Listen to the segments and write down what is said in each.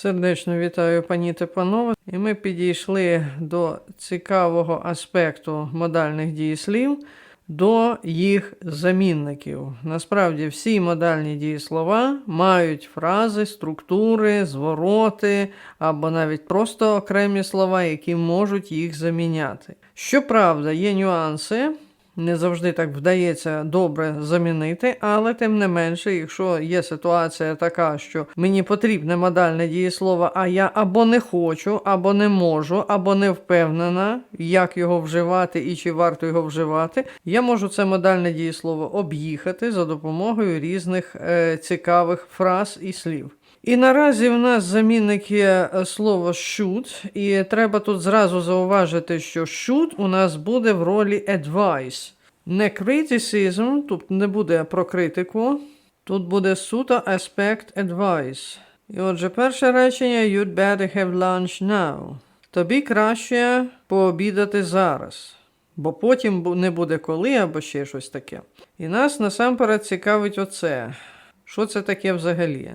Сердечно вітаю пані та панове. І ми підійшли до цікавого аспекту модальних дієслів, до їх замінників. Насправді, всі модальні дієслова мають фрази, структури, звороти або навіть просто окремі слова, які можуть їх заміняти. Щоправда, є нюанси. Не завжди так вдається добре замінити, але тим не менше, якщо є ситуація така, що мені потрібне модальне дієслово, а я або не хочу, або не можу, або не впевнена, як його вживати і чи варто його вживати, я можу це модальне дієслово об'їхати за допомогою різних е, цікавих фраз і слів. І наразі в нас замінник є е, слово should, і треба тут зразу зауважити, що should у нас буде в ролі advice. Не criticism, тут не буде про критику, тут буде суто aspect advice. І отже, перше речення you'd better have lunch now. Тобі краще пообідати зараз, бо потім не буде коли або ще щось таке. І нас насамперед цікавить оце. Що це таке взагалі?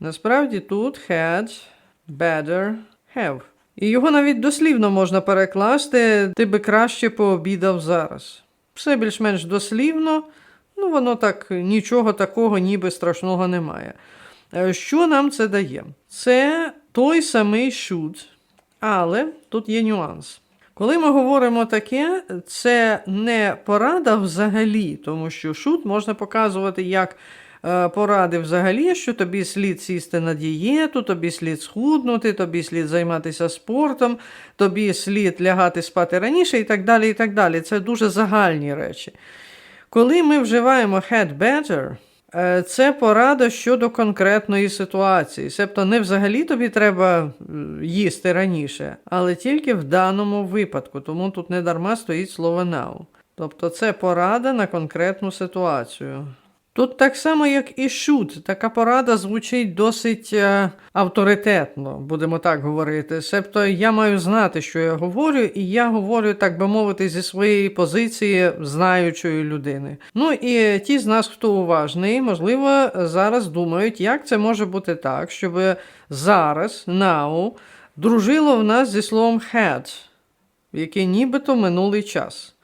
Насправді тут had, better, have. І його навіть дослівно можна перекласти, ти би краще пообідав зараз. Все більш-менш дослівно, ну воно так нічого такого ніби страшного немає. Е, Що нам це дає? Це той самий should, але тут є нюанс. Коли ми говоримо таке, це не порада взагалі, тому що шут можна показувати як е, поради взагалі, що тобі слід сісти на дієту, тобі слід схуднути, тобі слід займатися спортом, тобі слід лягати спати раніше і так далі. і так далі. Це дуже загальні речі. Коли ми вживаємо had better, це порада щодо конкретної ситуації. Себто не взагалі тобі треба е, їсти раніше, але тільки в даному випадку. Тому тут не дарма стоїть слово now. Тобто це порада на конкретну ситуацію. Тут так само, як і should, така порада звучить досить е, авторитетно, будемо так говорити. Себто я маю знати, що я говорю, і я говорю, так би мовити, зі своєї позиції знаючої людини. Ну і ті з нас, хто уважний, можливо, зараз думають, як це може бути так, щоб зараз, now, дружило в нас зі словом had, яке нібито минулий час.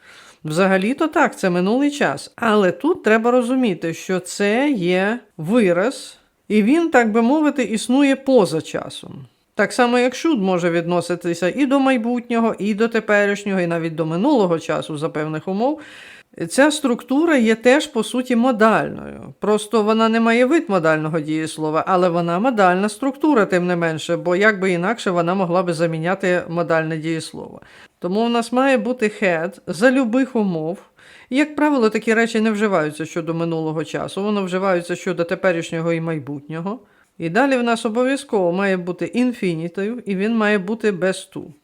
Взагалі-то так, це минулий час. Але тут треба розуміти, що це є вираз, і він, так би мовити, існує поза часом. Так само, як шуд може відноситися і до майбутнього, і до теперішнього, і навіть до минулого часу за певних умов. Ця структура є теж по суті модальною. Просто вона не має вид модального дієслова, але вона модальна структура, тим не менше, бо як би інакше вона могла би заміняти модальне дієслово. Тому в нас має бути had за любих умов. І, як правило, такі речі не вживаються щодо минулого часу, воно вживаються щодо теперішнього і майбутнього. І далі в нас обов'язково має бути інфінітив, і він має бути без ту.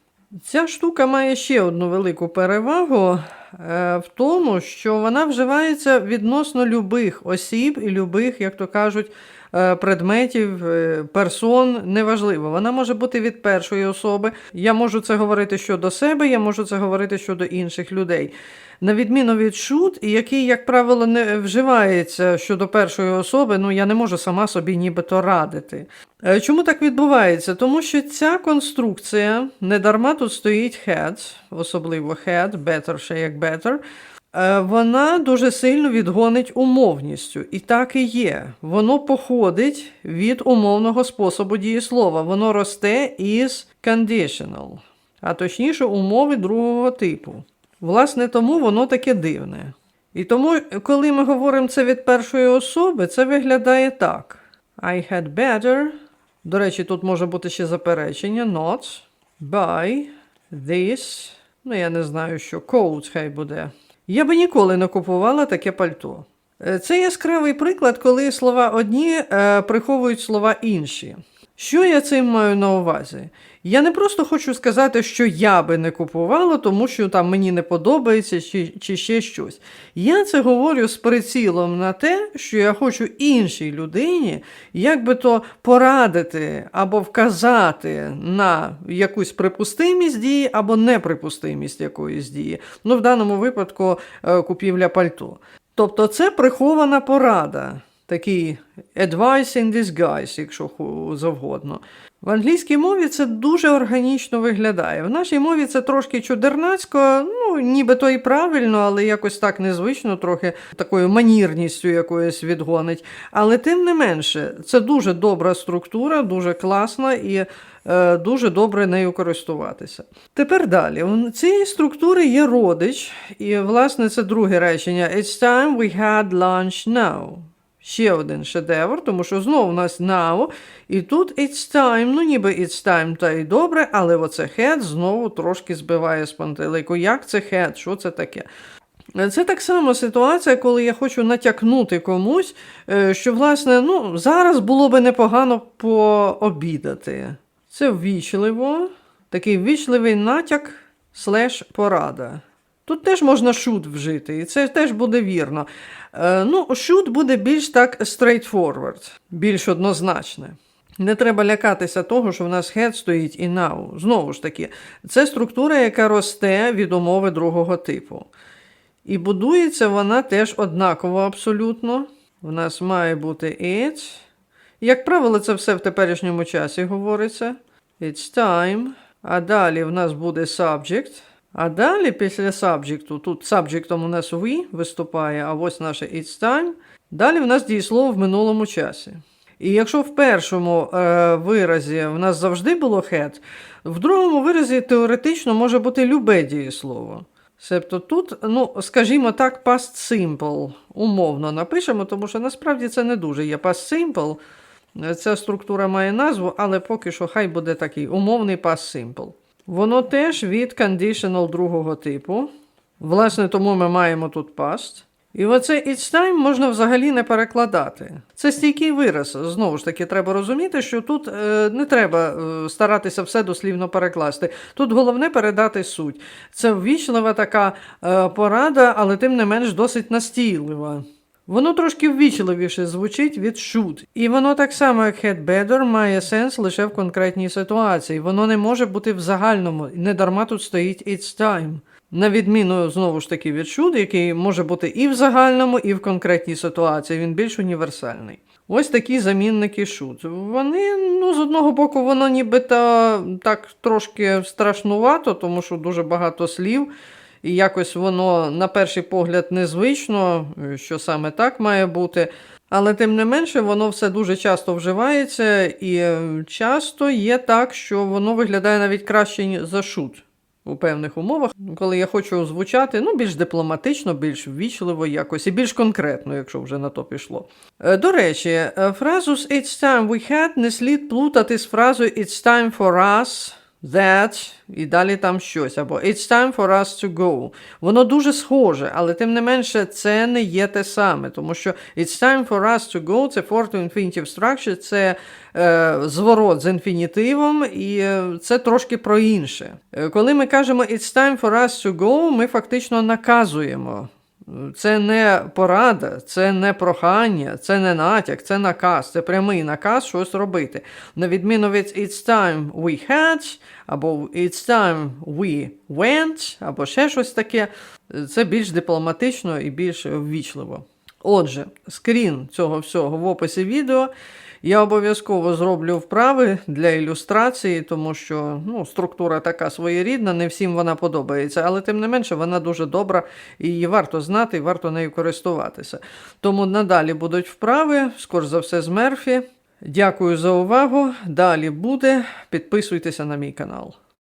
Ця штука має ще одну велику перевагу е, в тому, що вона вживається відносно любих осіб і любих, як то кажуть, предметів, е, персон, неважливо. Вона може бути від першої особи. Я можу це говорити щодо себе, я можу це говорити щодо інших людей. На відміну від шут, який, як правило, не вживається щодо першої особи, ну я не можу сама собі нібито радити. Е, Чому так відбувається? Тому що ця конструкція, недарма тут стоїть had, особливо had, better ще як better, е, вона дуже сильно відгонить умовністю. І так і є. Воно походить від умовного способу дієслова. Воно росте із conditional, а точніше умови другого типу. Власне, тому воно таке дивне. І тому, коли ми говоримо це від першої особи, це виглядає так. I had better. До речі, тут може бути ще заперечення. Not buy this. Ну, я не знаю, що coat хай буде. Я би ніколи не купувала таке пальто. Е, Це яскравий приклад, коли слова одні е, приховують слова інші. Що я цим маю на увазі? Я не просто хочу сказати, що я би не купувала, тому що там мені не подобається чи, чи ще щось. Я це говорю з прицілом на те, що я хочу іншій людині як би то порадити або вказати на якусь припустимість дії або неприпустимість якоїсь дії. Ну, в даному випадку е, купівля пальто. Тобто це прихована порада. Такий advice in disguise, якщо завгодно. В англійській мові це дуже органічно виглядає. В нашій мові це трошки чудернацько, ну нібито і правильно, але якось так незвично, трохи такою манірністю якоюсь відгонить. Але тим не менше, це дуже добра структура, дуже класна і е, дуже добре нею користуватися. Тепер далі. У цієї структури є родич, і, власне, це друге речення. It's time we had lunch now. Ще один шедевр, тому що знову у нас now, і тут it's time, ну ніби it's time, та й добре, але оце head знову трошки збиває з пантелику. Як це head? Що це таке? Це так само ситуація, коли я хочу натякнути комусь, е, що, власне, ну, зараз було би непогано пообідати. Це ввічливо, такий ввічливий натяк слеш порада. Тут теж можна should вжити, і це теж буде вірно. Е, ну, should буде більш так straightforward, більш однозначне. Не треба лякатися того, що в нас head стоїть і now. Знову ж таки, це структура, яка росте від умови другого типу. І будується вона теж однаково абсолютно. В нас має бути it. Як правило, це все в теперішньому часі говориться. It's time. А далі в нас буде subject. А далі після subject, тут сабжектом у нас we виступає, а ось наше it's time. Далі в нас дієслово в минулому часі. І якщо в першому е, виразі в нас завжди було had, в другому виразі теоретично може бути любе дієслово. Себто тут, ну, скажімо так, past simple умовно напишемо, тому що насправді це не дуже є past simple. Ця структура має назву, але поки що хай буде такий умовний past simple. Воно теж від conditional другого типу. Власне, тому ми маємо тут past. І оце it's time можна взагалі не перекладати. Це стійкий вираз. Знову ж таки, треба розуміти, що тут е, не треба е, старатися все дослівно перекласти. Тут головне передати суть. Це ввічлива така е, порада, але тим не менш досить настійлива. Воно трошки ввічливіше звучить від should. І воно так само, як head better, має сенс лише в конкретній ситуації. Воно не може бути в загальному. Не дарма тут стоїть it's time. На відміну знову ж таки від should, який може бути і в загальному, і в конкретній ситуації. Він більш універсальний. Ось такі замінники should. Вони, ну, з одного боку, воно нібито так трошки страшнувато, тому що дуже багато слів. І якось воно на перший погляд незвично, що саме так має бути. Але тим не менше, воно все дуже часто вживається, і е, часто є так, що воно виглядає навіть краще за шут у певних умовах, коли я хочу звучати ну, більш дипломатично, більш ввічливо якось і більш конкретно, якщо вже на то пішло. Е, До речі, е, фразу з It's time we had не слід плутати з фразою It's time for us. That, і далі там щось, або It's time for us to go. Воно дуже схоже, але тим не менше це не є те саме, тому що It's time for us to go це for infinitive structure, це е, зворот з інфінітивом, і е, це трошки про інше. Е, коли ми кажемо It's time for us to go, ми фактично наказуємо. Це не порада, це не прохання, це не натяк, це наказ, це прямий наказ щось робити. На відміну від It's time we had, або It's time we went, або ще щось таке, це більш дипломатично і більш ввічливо. Отже, скрін цього всього в описі відео. Я обов'язково зроблю вправи для ілюстрації, тому що ну, структура така своєрідна, не всім вона подобається, але тим не менше вона дуже добра і її варто знати, і варто нею користуватися. Тому надалі будуть вправи, скоріш за все, з Мерфі. Дякую за увагу. Далі буде. Підписуйтеся на мій канал.